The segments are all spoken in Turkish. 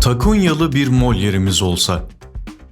Takunyalı bir mol yerimiz olsa.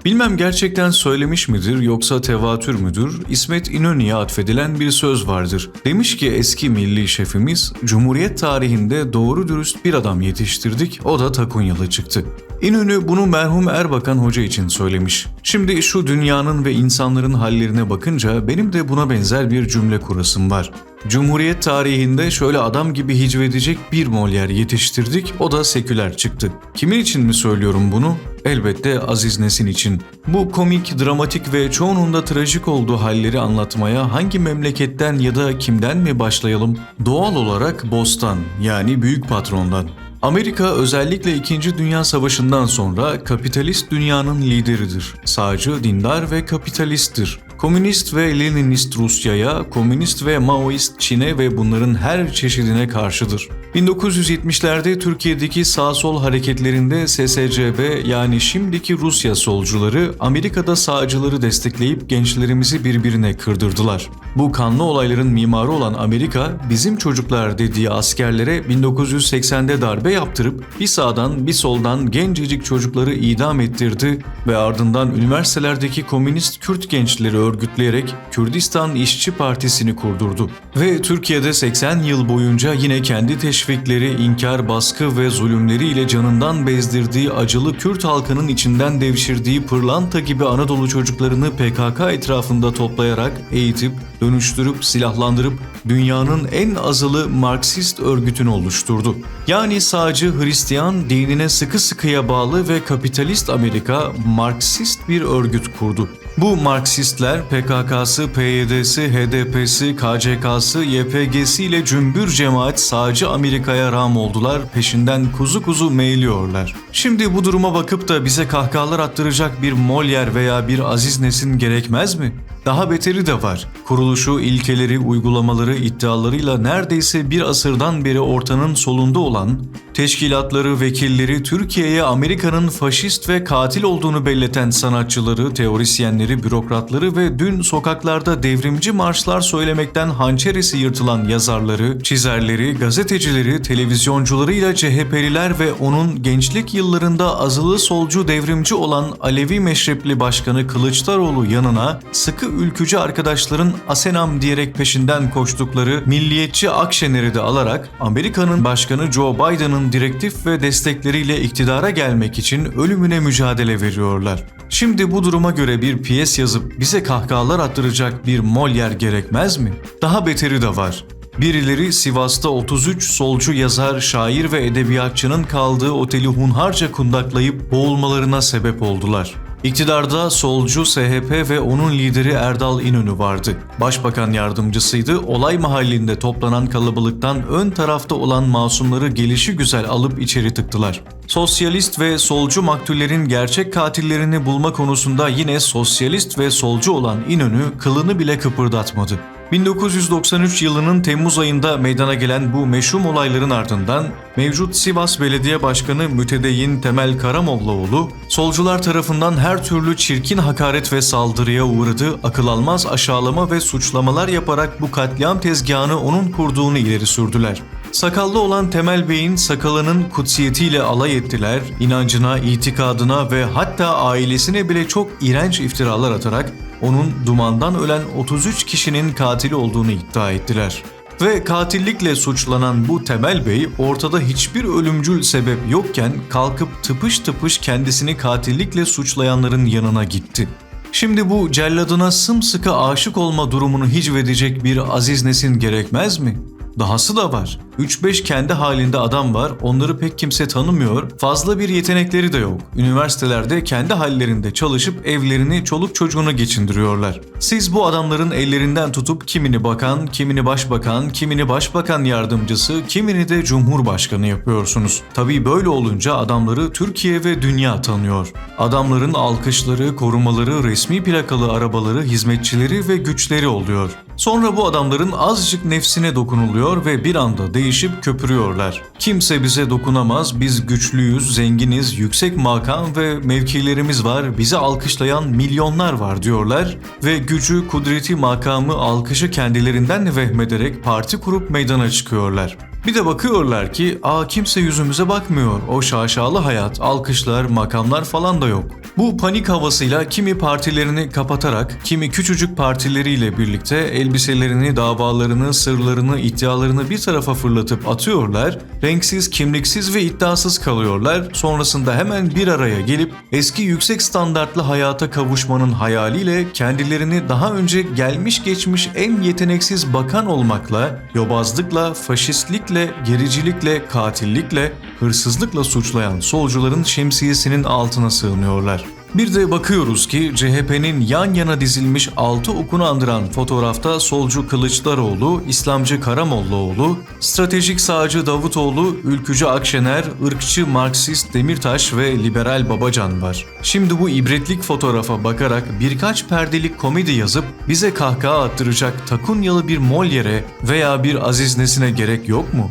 Bilmem gerçekten söylemiş midir yoksa tevatür müdür, İsmet İnönü'ye atfedilen bir söz vardır. Demiş ki eski milli şefimiz, Cumhuriyet tarihinde doğru dürüst bir adam yetiştirdik, o da Takunyalı çıktı. İnönü bunu merhum Erbakan Hoca için söylemiş. Şimdi şu dünyanın ve insanların hallerine bakınca benim de buna benzer bir cümle kurasım var. Cumhuriyet tarihinde şöyle adam gibi hicvedecek bir Molière yetiştirdik, o da seküler çıktı. Kimin için mi söylüyorum bunu? Elbette Aziz Nesin için. Bu komik, dramatik ve çoğunun da trajik olduğu halleri anlatmaya hangi memleketten ya da kimden mi başlayalım? Doğal olarak Bostan yani büyük patrondan. Amerika özellikle 2. Dünya Savaşı'ndan sonra kapitalist dünyanın lideridir. Sağcı, dindar ve kapitalisttir. Komünist ve Leninist Rusya'ya, komünist ve Maoist Çin'e ve bunların her çeşidine karşıdır. 1970'lerde Türkiye'deki sağ sol hareketlerinde SSCB yani şimdiki Rusya solcuları Amerika'da sağcıları destekleyip gençlerimizi birbirine kırdırdılar. Bu kanlı olayların mimarı olan Amerika bizim çocuklar dediği askerlere 1980'de darbe yaptırıp bir sağdan bir soldan gencecik çocukları idam ettirdi ve ardından üniversitelerdeki komünist Kürt gençleri örgütleyerek Kürdistan İşçi Partisi'ni kurdurdu. Ve Türkiye'de 80 yıl boyunca yine kendi teşvikleri, inkar, baskı ve zulümleriyle canından bezdirdiği acılı Kürt halkının içinden devşirdiği pırlanta gibi Anadolu çocuklarını PKK etrafında toplayarak eğitip, dönüştürüp, silahlandırıp dünyanın en azılı Marksist örgütünü oluşturdu. Yani sağcı Hristiyan dinine sıkı sıkıya bağlı ve kapitalist Amerika Marksist bir örgüt kurdu. Bu Marksistler PKK'sı, PYD'si, HDP'si, KCK'sı, YPG'si ile cümbür cemaat sağcı Amerika'ya ram oldular, peşinden kuzu kuzu meyliyorlar. Şimdi bu duruma bakıp da bize kahkahalar attıracak bir Molière veya bir Aziz Nesin gerekmez mi? Daha beteri de var. Kuruluşu, ilkeleri, uygulamaları, iddialarıyla neredeyse bir asırdan beri ortanın solunda olan, teşkilatları, vekilleri, Türkiye'ye Amerika'nın faşist ve katil olduğunu belleten sanatçıları, teorisyenleri, bürokratları ve dün sokaklarda devrimci marşlar söylemekten hançeresi yırtılan yazarları, çizerleri, gazetecileri, televizyoncularıyla CHP'liler ve onun gençlik yıllarında azılı solcu devrimci olan Alevi meşrepli başkanı Kılıçdaroğlu yanına sıkı ülkücü arkadaşların Asenam diyerek peşinden koştukları milliyetçi Akşener'i de alarak Amerika'nın başkanı Joe Biden'ın direktif ve destekleriyle iktidara gelmek için ölümüne mücadele veriyorlar. Şimdi bu duruma göre bir piyes yazıp bize kahkahalar attıracak bir Molière gerekmez mi? Daha beteri de var. Birileri Sivas'ta 33 solcu yazar, şair ve edebiyatçının kaldığı oteli hunharca kundaklayıp boğulmalarına sebep oldular. İktidarda solcu SHP ve onun lideri Erdal İnönü vardı. Başbakan yardımcısıydı. Olay mahallinde toplanan kalabalıktan ön tarafta olan masumları gelişi güzel alıp içeri tıktılar. Sosyalist ve solcu maktullerin gerçek katillerini bulma konusunda yine sosyalist ve solcu olan İnönü kılını bile kıpırdatmadı. 1993 yılının Temmuz ayında meydana gelen bu meşhum olayların ardından mevcut Sivas Belediye Başkanı Mütedeyyin Temel Karamollaoğlu, solcular tarafından her türlü çirkin hakaret ve saldırıya uğradı, akıl almaz aşağılama ve suçlamalar yaparak bu katliam tezgahını onun kurduğunu ileri sürdüler. Sakallı olan Temel Bey'in sakalının kutsiyetiyle alay ettiler, inancına, itikadına ve hatta ailesine bile çok iğrenç iftiralar atarak onun dumandan ölen 33 kişinin katili olduğunu iddia ettiler. Ve katillikle suçlanan bu Temel Bey ortada hiçbir ölümcül sebep yokken kalkıp tıpış tıpış kendisini katillikle suçlayanların yanına gitti. Şimdi bu celladına sımsıkı aşık olma durumunu hicvedecek bir Aziz Nesin gerekmez mi? Dahası da var. 3-5 kendi halinde adam var, onları pek kimse tanımıyor, fazla bir yetenekleri de yok. Üniversitelerde kendi hallerinde çalışıp evlerini, çoluk çocuğunu geçindiriyorlar. Siz bu adamların ellerinden tutup kimini bakan, kimini başbakan, kimini başbakan yardımcısı, kimini de cumhurbaşkanı yapıyorsunuz. Tabii böyle olunca adamları Türkiye ve dünya tanıyor. Adamların alkışları, korumaları, resmi plakalı arabaları, hizmetçileri ve güçleri oluyor. Sonra bu adamların azıcık nefsine dokunuluyor ve bir anda değişip köpürüyorlar. Kimse bize dokunamaz, biz güçlüyüz, zenginiz, yüksek makam ve mevkilerimiz var, bizi alkışlayan milyonlar var diyorlar ve gücü, kudreti, makamı, alkışı kendilerinden vehmederek parti kurup meydana çıkıyorlar. Bir de bakıyorlar ki aa kimse yüzümüze bakmıyor. O şaşalı hayat, alkışlar, makamlar falan da yok. Bu panik havasıyla kimi partilerini kapatarak, kimi küçücük partileriyle birlikte elbiselerini, davalarını, sırlarını, iddialarını bir tarafa fırlatıp atıyorlar. Renksiz, kimliksiz ve iddiasız kalıyorlar. Sonrasında hemen bir araya gelip eski yüksek standartlı hayata kavuşmanın hayaliyle kendilerini daha önce gelmiş geçmiş en yeteneksiz bakan olmakla, yobazlıkla, faşistlikle, gericilikle, katillikle, hırsızlıkla suçlayan solcuların şemsiyesinin altına sığınıyorlar. Bir de bakıyoruz ki CHP'nin yan yana dizilmiş altı okunu andıran fotoğrafta solcu Kılıçdaroğlu, İslamcı Karamollaoğlu, stratejik sağcı Davutoğlu, ülkücü Akşener, ırkçı Marksist Demirtaş ve liberal Babacan var. Şimdi bu ibretlik fotoğrafa bakarak birkaç perdelik komedi yazıp bize kahkaha attıracak takunyalı bir Molière'e veya bir Aziz Nesin'e gerek yok mu?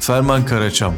Ferman Karaçam